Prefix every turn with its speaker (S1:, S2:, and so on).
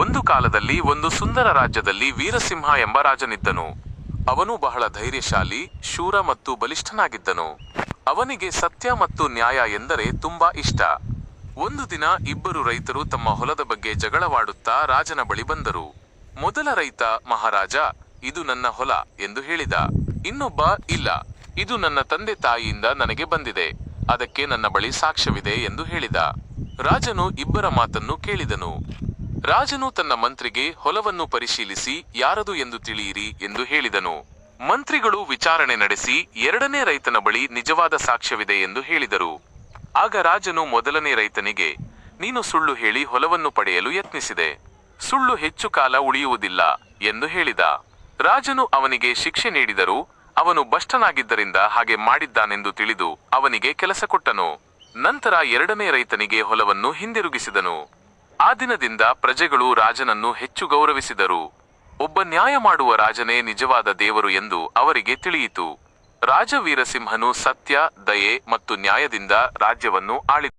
S1: ಒಂದು ಕಾಲದಲ್ಲಿ ಒಂದು ಸುಂದರ ರಾಜ್ಯದಲ್ಲಿ ವೀರಸಿಂಹ ಎಂಬ ರಾಜನಿದ್ದನು. ಅವನು ಬಹಳ ಧೈರ್ಯಶಾಲಿ, ಶೂರ ಮತ್ತು ಬಲಿಷ್ಠನಾಗಿದ್ದನು. ಅವನಿಗೆ ಸತ್ಯ ಮತ್ತು ನ್ಯಾಯ ಎಂದರೆ ತುಂಬಾ ಇಷ್ಟ. ಒಂದು ದಿನ ಇಬ್ಬರು ರೈತರು ತಮ್ಮ ಹೊಲದ ಬಗ್ಗೆ ಜಗಳವಾಡುತ್ತಾ ರಾಜನ ಬಳಿ ಬಂದರು. ಮೊದಲ ರೈತ, ಮಹಾರಾಜ, ಇದು ನನ್ನ ಹೊಲ ಎಂದು ಹೇಳಿದ. ಇನ್ನೊಬ್ಬ, ಇಲ್ಲ, ಇದು ನನ್ನ ತಂದೆ ತಾಯಿಯಿಂದ ನನಗೆ ಬಂದಿದೆ. ಅದಕ್ಕೆ ನನ್ನ ಬಳಿ ಸಾಕ್ಷ್ಯವಿದೆ ಎಂದು ಹೇಳಿದ. ರಾಜನು ಇಬ್ಬರ ಮಾತನ್ನು ಕೇಳಿದನು. ರಾಜನು ತನ್ನ ಮಂತ್ರಿಗೆ ಹೊಲವನ್ನು ಪರಿಶೀಲಿಸಿ, ಯಾರದು ಎಂದು ತಿಳಿಯಿರಿ ಎಂದು ಹೇಳಿದನು. ಮಂತ್ರಿಗಳು ವಿಚಾರಣೆ ನಡೆಸಿ, ಎರಡನೇ ರೈತನ ಬಳಿ ನಿಜವಾದ ಸಾಕ್ಷ್ಯವಿದೆ ಎಂದು ಹೇಳಿದರು. ಆಗ ರಾಜನು ಮೊದಲನೇ ರೈತನಿಗೆ, ನೀನು ಸುಳ್ಳು ಹೇಳಿ ಹೊಲವನ್ನು ಪಡೆಯಲು ಯತ್ನಿಸಿದೆ. ಸುಳ್ಳು ಹೆಚ್ಚು ಕಾಲ ಉಳಿಯುವುದಿಲ್ಲ ಎಂದು ಹೇಳಿದ. ರಾಜನು ಅವನಿಗೆ ಶಿಕ್ಷೆ ನೀಡಿದರು, ಅವನು ಬಷ್ಟನಾಗಿದ್ದರಿಂದ ಹಾಗೆ ಮಾಡಿದ್ದಾನೆಂದು ತಿಳಿದು ಅವನಿಗೆ ಕೆಲಸ ಕೊಟ್ಟನು. ನಂತರ ಎರಡನೇ ರೈತನಿಗೆ ಹೊಲವನ್ನು ಹಿಂದಿರುಗಿಸಿದನು. ಆ ದಿನದಿಂದ ಪ್ರಜೆಗಳು ರಾಜನನ್ನು ಹೆಚ್ಚು ಗೌರವಿಸಿದರು. ಒಬ್ಬ ನ್ಯಾಯ ಮಾಡುವ ರಾಜನೇ ನಿಜವಾದ ದೇವರು ಎಂದು ಅವರಿಗೆ ತಿಳಿಯಿತು. ರಾಜ ವೀರಸಿಂಹನು ಸತ್ಯ, ದಯೆ ಮತ್ತು ನ್ಯಾಯದಿಂದ ರಾಜ್ಯವನ್ನು ಆಳಿ